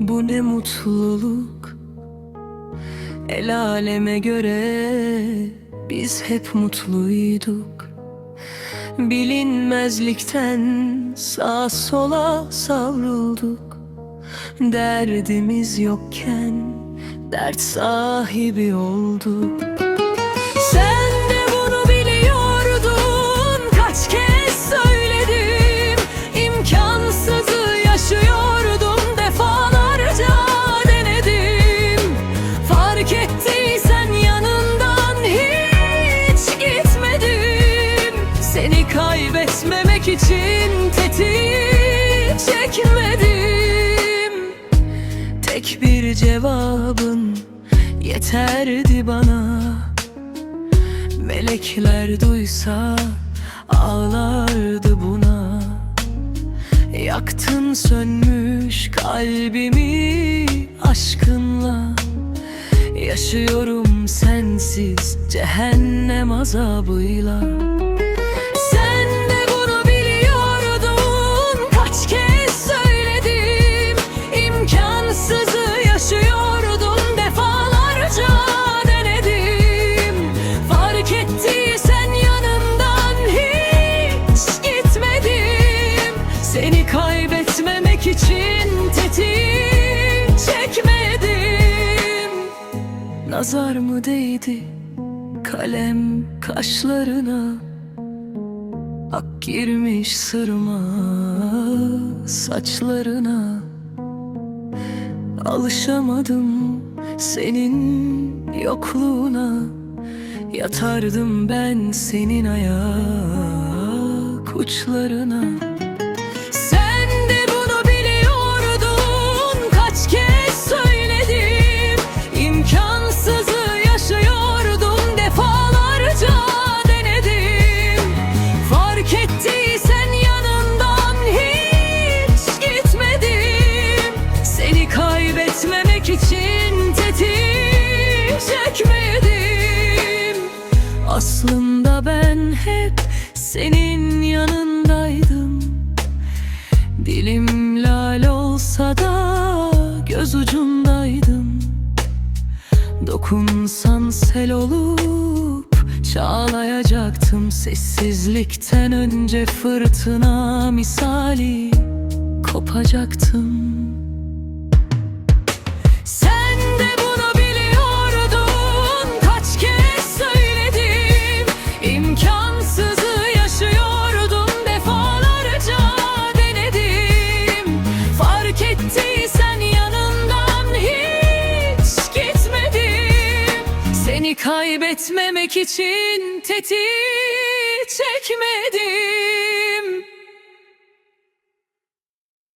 bu ne mutluluk. El aleme göre biz hep mutluyduk. Bilinmezlikten sağa sola savrulduk. Derdimiz yokken dert sahibi olduk çekmedim. Tek bir cevabın yeterdi bana. Melekler duysa ağlardı buna. Yaktın sönmüş kalbimi aşkınla. Yaşıyorum sensiz cehennem azabıyla Seni kaybetmemek için tetiği çekmedim. Nazar mı değdi kalem kaşlarına? Ak girmiş sırma saçlarına. Alışamadım senin yokluğuna. Yatardım ben senin ayak uçlarına kaybetmemek için tetiği çekmedim. Aslında ben hep senin yanındaydım. Dilim lal olsa da göz ucundaydım. Dokunsan sel olup çağlayacaktım. Sessizlikten önce fırtına misali kopacaktım kaybetmemek için tetiği çekmedim